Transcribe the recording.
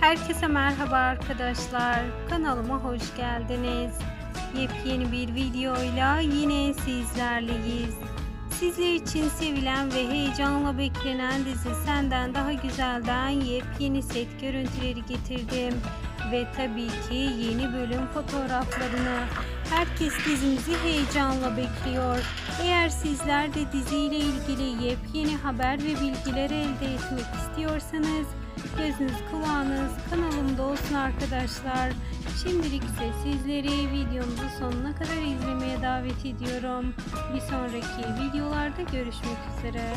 Herkese merhaba arkadaşlar. Kanalıma hoş geldiniz. Yepyeni bir videoyla yine sizlerleyiz. Sizler için sevilen ve heyecanla beklenen dizi Senden Daha Güzel'den yepyeni set görüntüleri getirdim. Ve tabii ki yeni bölüm fotoğraflarını. Herkes dizimizi heyecanla bekliyor. Eğer sizler de diziyle ilgili yepyeni haber ve bilgiler elde etmek istiyorsanız gözünüz kulağınız kanalımda olsun arkadaşlar. Şimdilik ise sizleri videomuzu sonuna kadar izlemeye davet ediyorum. Bir sonraki videolarda görüşmek üzere.